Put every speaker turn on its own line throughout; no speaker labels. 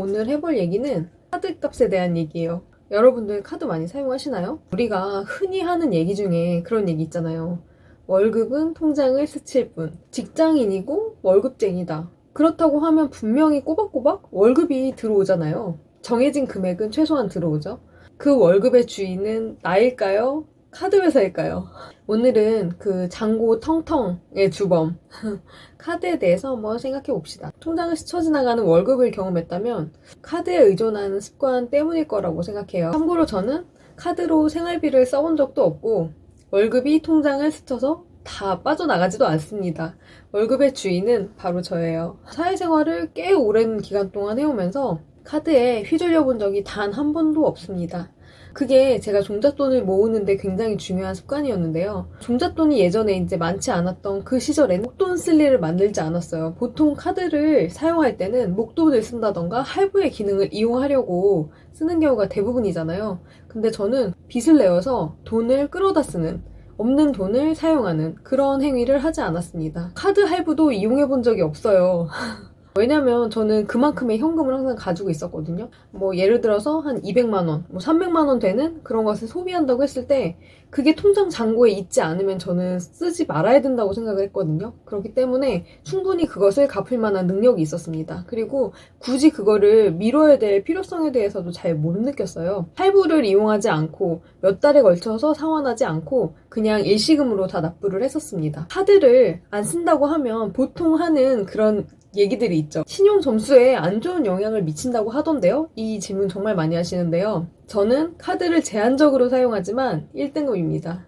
오늘 해볼 얘기는 카드 값에 대한 얘기예요. 여러분들 카드 많이 사용하시나요? 우리가 흔히 하는 얘기 중에 그런 얘기 있잖아요. 월급은 통장을 스칠 뿐. 직장인이고 월급쟁이다. 그렇다고 하면 분명히 꼬박꼬박 월급이 들어오잖아요. 정해진 금액은 최소한 들어오죠. 그 월급의 주인은 나일까요? 카드 회사일까요? 오늘은 그 장고 텅텅의 주범 카드에 대해서 한번 생각해 봅시다. 통장을 스쳐 지나가는 월급을 경험했다면 카드에 의존하는 습관 때문일 거라고 생각해요. 참고로 저는 카드로 생활비를 써본 적도 없고 월급이 통장을 스쳐서 다 빠져나가지도 않습니다. 월급의 주인은 바로 저예요. 사회생활을 꽤 오랜 기간 동안 해오면서 카드에 휘둘려 본 적이 단 한 번도 없습니다. 그게 제가 종잣돈을 모으는데 굉장히 중요한 습관이었는데요. 종잣돈이 예전에 이제 많지 않았던 그 시절에는 목돈 쓸 일을 만들지 않았어요. 보통 카드를 사용할 때는 목돈을 쓴다던가 할부의 기능을 이용하려고 쓰는 경우가 대부분이잖아요. 근데 저는 빚을 내어서 돈을 끌어다 쓰는 없는 돈을 사용하는 그런 행위를 하지 않았습니다. 카드 할부도 이용해 본 적이 없어요. 왜냐면 저는 그만큼의 현금을 항상 가지고 있었거든요. 뭐 예를 들어서 한 200만 원, 뭐 300만 원 되는 그런 것을 소비한다고 했을 때 그게 통장 잔고에 있지 않으면 저는 쓰지 말아야 된다고 생각을 했거든요. 그렇기 때문에 충분히 그것을 갚을 만한 능력이 있었습니다. 그리고 굳이 그거를 미뤄야 될 필요성에 대해서도 잘 못 느꼈어요. 할부를 이용하지 않고 몇 달에 걸쳐서 상환하지 않고 그냥 일시금으로 다 납부를 했었습니다. 카드를 안 쓴다고 하면 보통 하는 그런 얘기들이 있죠. 신용 점수에 안 좋은 영향을 미친다고 하던데요. 이 질문 정말 많이 하시는데요. 저는 카드를 제한적으로 사용하지만 1등급입니다.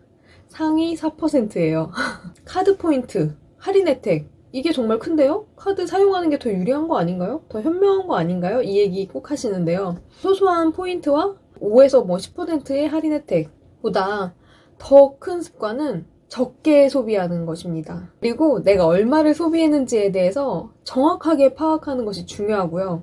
상위 4%예요. 카드 포인트, 할인 혜택. 이게 정말 큰데요? 카드 사용하는 게 더 유리한 거 아닌가요? 더 현명한 거 아닌가요? 이 얘기 꼭 하시는데요. 소소한 포인트와 5에서 뭐 10%의 할인 혜택보다 더 큰 습관은 적게 소비하는 것입니다. 그리고 내가 얼마를 소비했는지에 대해서 정확하게 파악하는 것이 중요하고요.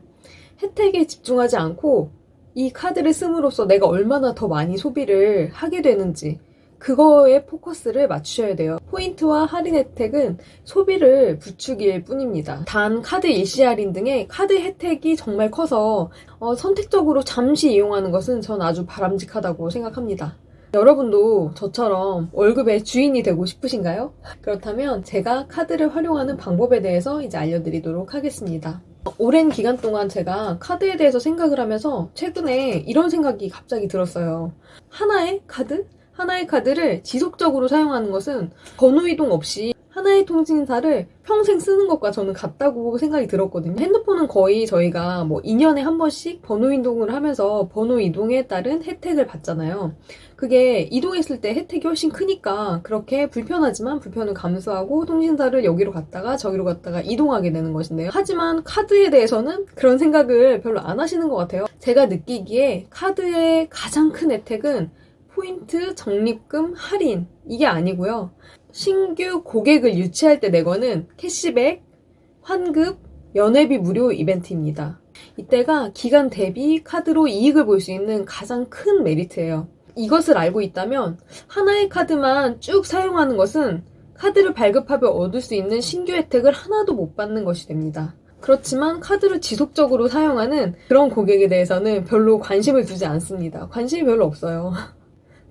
혜택에 집중하지 않고 이 카드를 씀으로써 내가 얼마나 더 많이 소비를 하게 되는지 그거에 포커스를 맞추셔야 돼요. 포인트와 할인 혜택은 소비를 부추길 뿐입니다. 단 카드 할인 등의 카드 혜택이 정말 커서 어, 선택적으로 잠시 이용하는 것은 전 아주 바람직하다고 생각합니다. 여러분도 저처럼 월급의 주인이 되고 싶으신가요? 그렇다면 제가 카드를 활용하는 방법에 대해서 이제 알려드리도록 하겠습니다. 오랜 기간 동안 제가 카드에 대해서 생각을 하면서 최근에 이런 생각이 갑자기 들었어요. 하나의 카드? 하나의 카드를 지속적으로 사용하는 것은 번호 이동 없이 하나의 통신사를 평생 쓰는 것과 저는 같다고 생각이 들었거든요. 핸드폰은 거의 저희가 뭐 2년에 한 번씩 번호 이동을 하면서 번호 이동에 따른 혜택을 받잖아요. 그게 이동했을 때 혜택이 훨씬 크니까 그렇게 불편하지만 불편을 감수하고 통신사를 여기로 갔다가 저기로 갔다가 이동하게 되는 것인데요. 하지만 카드에 대해서는 그런 생각을 별로 안 하시는 것 같아요. 제가 느끼기에 카드의 가장 큰 혜택은 포인트, 적립금, 할인 이게 아니고요. 신규 고객을 유치할 때 내거는 캐시백, 환급, 연회비 무료 이벤트입니다. 이때가 기간 대비 카드로 이익을 볼 수 있는 가장 큰 메리트예요. 이것을 알고 있다면 하나의 카드만 쭉 사용하는 것은 카드를 발급하며 얻을 수 있는 신규 혜택을 하나도 못 받는 것이 됩니다. 그렇지만 카드를 지속적으로 사용하는 그런 고객에 대해서는 별로 관심을 두지 않습니다. 관심이 별로 없어요.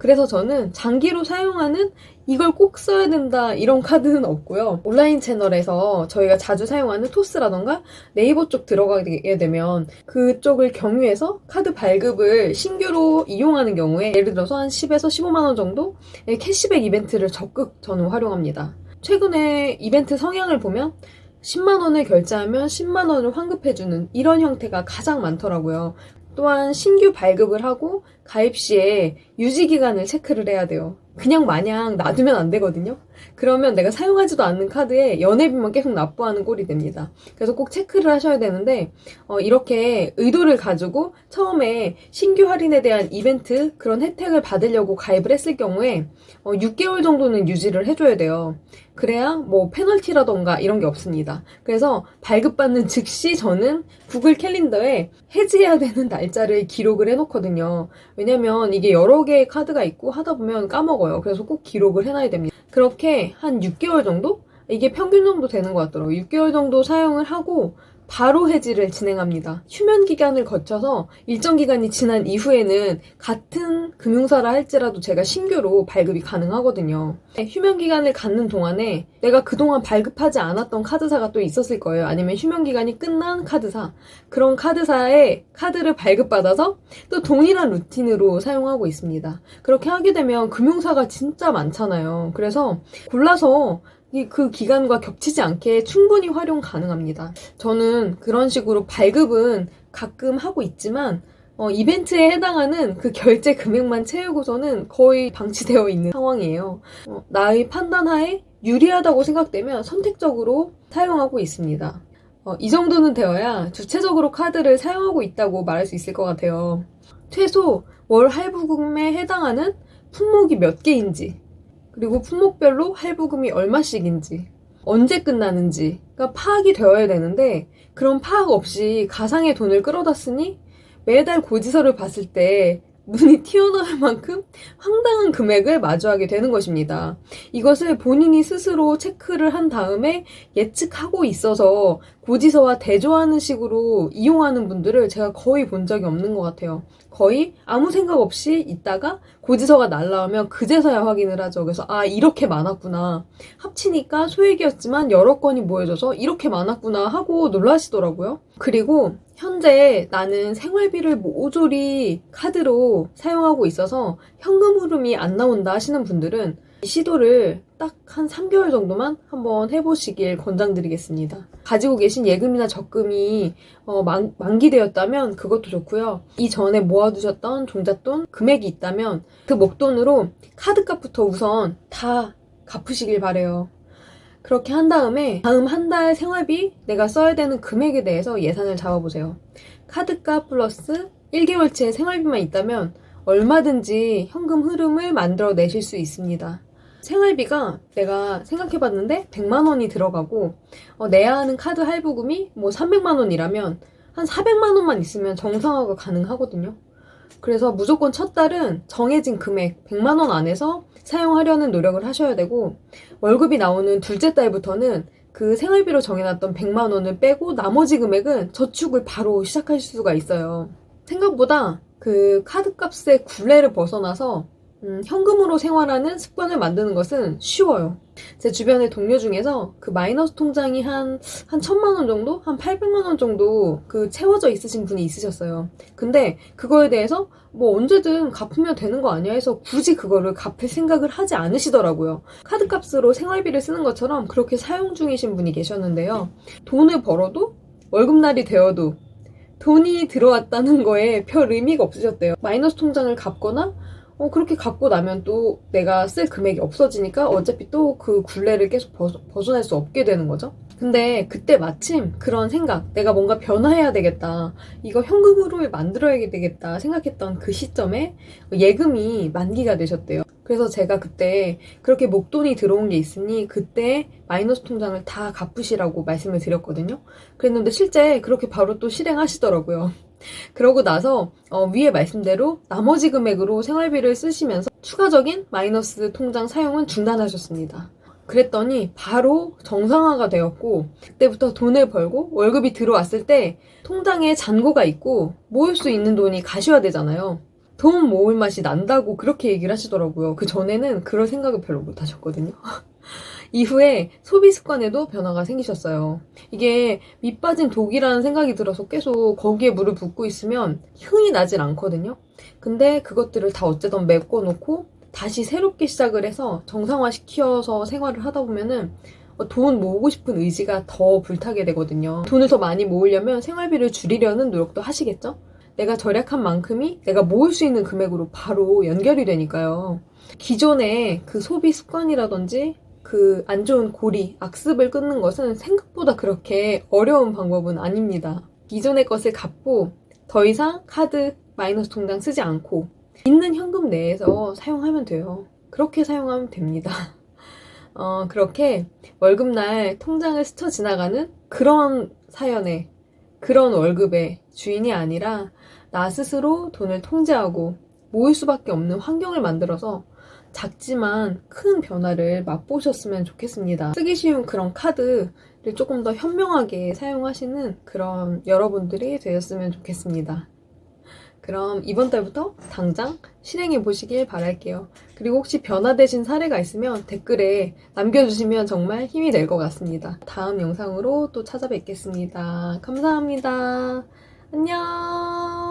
그래서 저는 장기로 사용하는 이걸 꼭 써야 된다 이런 카드는 없고요. 온라인 채널에서 저희가 자주 사용하는 토스라던가 네이버 쪽 들어가게 되면 그쪽을 경유해서 카드 발급을 신규로 이용하는 경우에 예를 들어서 한 10에서 15만 원 정도 캐시백 이벤트를 적극 저는 활용합니다. 최근에 이벤트 성향을 보면 10만 원을 결제하면 10만 원을 환급해주는 이런 형태가 가장 많더라고요. 또한 신규 발급을 하고 가입 시에 유지 기간을 체크를 해야 돼요. 그냥 마냥 놔두면 안 되거든요. 그러면 내가 사용하지도 않는 카드에 연회비만 계속 납부하는 꼴이 됩니다. 그래서 꼭 체크를 하셔야 되는데 어, 이렇게 의도를 가지고 처음에 신규 할인에 대한 이벤트 그런 혜택을 받으려고 가입을 했을 경우에 어, 6개월 정도는 유지를 해줘야 돼요. 그래야 뭐 페널티라던가 이런 게 없습니다. 그래서 발급받는 즉시 저는 구글 캘린더에 해지해야 되는 날짜를 기록을 해놓거든요. 왜냐면 이게 여러 개의 카드가 있고 하다 보면 까먹어요. 그래서 꼭 기록을 해놔야 됩니다. 그렇게 한 6개월 정도? 이게 평균 정도 되는 것 같더라고요. 6개월 정도 사용을 하고 바로 해지를 진행합니다. 휴면 기간을 거쳐서 일정 기간이 지난 이후에는 같은 금융사라 할지라도 제가 신규로 발급이 가능하거든요. 네, 휴면 기간을 갖는 동안에 내가 그동안 발급하지 않았던 카드사가 또 있었을 거예요. 아니면 휴면 기간이 끝난 카드사. 그런 카드사에 카드를 발급받아서 또 동일한 루틴으로 사용하고 있습니다. 그렇게 하게 되면 금융사가 진짜 많잖아요. 그래서 골라서 이 그 기간과 겹치지 않게 충분히 활용 가능합니다. 저는 그런 식으로 발급은 가끔 하고 있지만 어, 이벤트에 해당하는 그 결제 금액만 채우고서는 거의 방치되어 있는 상황이에요. 어, 나의 판단하에 유리하다고 생각되면 선택적으로 사용하고 있습니다. 어, 이 정도는 되어야 주체적으로 카드를 사용하고 있다고 말할 수 있을 것 같아요. 최소 월 할부금에 해당하는 품목이 몇 개인지, 그리고 품목별로 할부금이 얼마씩인지, 언제 끝나는지가 파악이 되어야 되는데, 그런 파악 없이 가상의 돈을 끌어다 쓰니 매달 고지서를 봤을 때 눈이 튀어나올 만큼 황당한 금액을 마주하게 되는 것입니다. 이것을 본인이 스스로 체크를 한 다음에 예측하고 있어서 고지서와 대조하는 식으로 이용하는 분들을 제가 거의 본 적이 없는 것 같아요. 거의 아무 생각 없이 있다가 고지서가 날라오면 그제서야 확인을 하죠. 그래서 아 이렇게 많았구나. 합치니까 소액이었지만 여러 건이 모여져서 이렇게 많았구나 하고 놀라시더라고요. 그리고 현재 나는 생활비를 모조리 카드로 사용하고 있어서 현금 흐름이 안 나온다 하시는 분들은 이 시도를 딱 한 3개월 정도만 한번 해보시길 권장드리겠습니다. 가지고 계신 예금이나 적금이 어, 만, 만기되었다면 그것도 좋고요. 이 전에 모아두셨던 종잣돈 금액이 있다면 그 목돈으로 카드값부터 우선 다 갚으시길 바래요. 그렇게 한 다음에 다음 한 달 생활비 내가 써야 되는 금액에 대해서 예산을 잡아보세요. 카드값 플러스 1개월치의 생활비만 있다면 얼마든지 현금 흐름을 만들어 내실 수 있습니다. 생활비가 내가 생각해봤는데 100만 원이 들어가고 어, 내야 하는 카드 할부금이 뭐 300만 원이라면 한 400만 원만 있으면 정상화가 가능하거든요. 그래서 무조건 첫 달은 정해진 금액 100만 원 안에서 사용하려는 노력을 하셔야 되고 월급이 나오는 둘째 달부터는 그 생활비로 정해놨던 100만 원을 빼고 나머지 금액은 저축을 바로 시작할 수가 있어요. 생각보다 그 카드값의 굴레를 벗어나서 음, 현금으로 생활하는 습관을 만드는 것은 쉬워요. 제 주변의 동료 중에서 그 마이너스 통장이 한, 한 천만 원 정도? 한 800만 원 정도 그 채워져 있으신 분이 있으셨어요. 근데 그거에 대해서 뭐 언제든 갚으면 되는 거 아니야 해서 굳이 그거를 갚을 생각을 하지 않으시더라고요. 카드 값으로 생활비를 쓰는 것처럼 그렇게 사용 중이신 분이 계셨는데요. 돈을 벌어도 월급날이 되어도 돈이 들어왔다는 거에 별 의미가 없으셨대요. 마이너스 통장을 갚거나 어, 그렇게 갖고 나면 또 내가 쓸 금액이 없어지니까 어차피 또 그 굴레를 계속 벗, 벗어 날 수 없게 되는 거죠. 근데 그때 마침 그런 생각, 내가 뭔가 변화해야 되겠다, 이거 현금으로 만들어야 되겠다 생각했던 그 시점에 예금이 만기가 되셨대요. 그래서 제가 그때 그렇게 목돈이 들어온 게 있으니 그때 마이너스 통장을 다 갚으시라고 말씀을 드렸거든요. 그랬는데 실제 그렇게 바로 또 실행하시더라고요. 그러고 나서 어, 위에 말씀대로 나머지 금액으로 생활비를 쓰시면서 추가적인 마이너스 통장 사용은 중단하셨습니다. 그랬더니 바로 정상화가 되었고 그때부터 돈을 벌고 월급이 들어왔을 때 통장에 잔고가 있고 모을 수 있는 돈이 가시화되잖아요. 돈 모을 맛이 난다고 그렇게 얘기를 하시더라고요. 그 전에는 그럴 생각을 별로 못 하셨거든요. 이후에 소비 습관에도 변화가 생기셨어요. 이게 밑 빠진 독이라는 생각이 들어서 계속 거기에 물을 붓고 있으면 흥이 나질 않거든요. 근데 그것들을 다 어쨌든 메꿔놓고 다시 새롭게 시작을 해서 정상화시켜서 생활을 하다 보면은 돈 모으고 싶은 의지가 더 불타게 되거든요. 돈을 더 많이 모으려면 생활비를 줄이려는 노력도 하시겠죠? 내가 절약한 만큼이 내가 모을 수 있는 금액으로 바로 연결이 되니까요. 기존의 그 소비 습관이라든지 그 안 좋은 고리, 악습을 끊는 것은 생각보다 그렇게 어려운 방법은 아닙니다. 기존의 것을 갚고 더 이상 카드, 마이너스 통장 쓰지 않고 있는 현금 내에서 사용하면 돼요. 그렇게 사용하면 됩니다. 어, 그렇게 월급날 통장을 스쳐 지나가는 그런 사연의 그런 월급의 주인이 아니라 나 스스로 돈을 통제하고 모을 수밖에 없는 환경을 만들어서 작지만 큰 변화를 맛보셨으면 좋겠습니다. 쓰기 쉬운 그런 카드 조금 더 현명하게 사용하시는 그런 여러분들이 되었으면 좋겠습니다. 그럼 이번 달부터 당장 실행해 보시길 바랄게요. 그리고 혹시 변화되신 사례가 있으면 댓글에 남겨주시면 정말 힘이 될 것 같습니다. 다음 영상으로 또 찾아뵙겠습니다. 감사합니다. 안녕!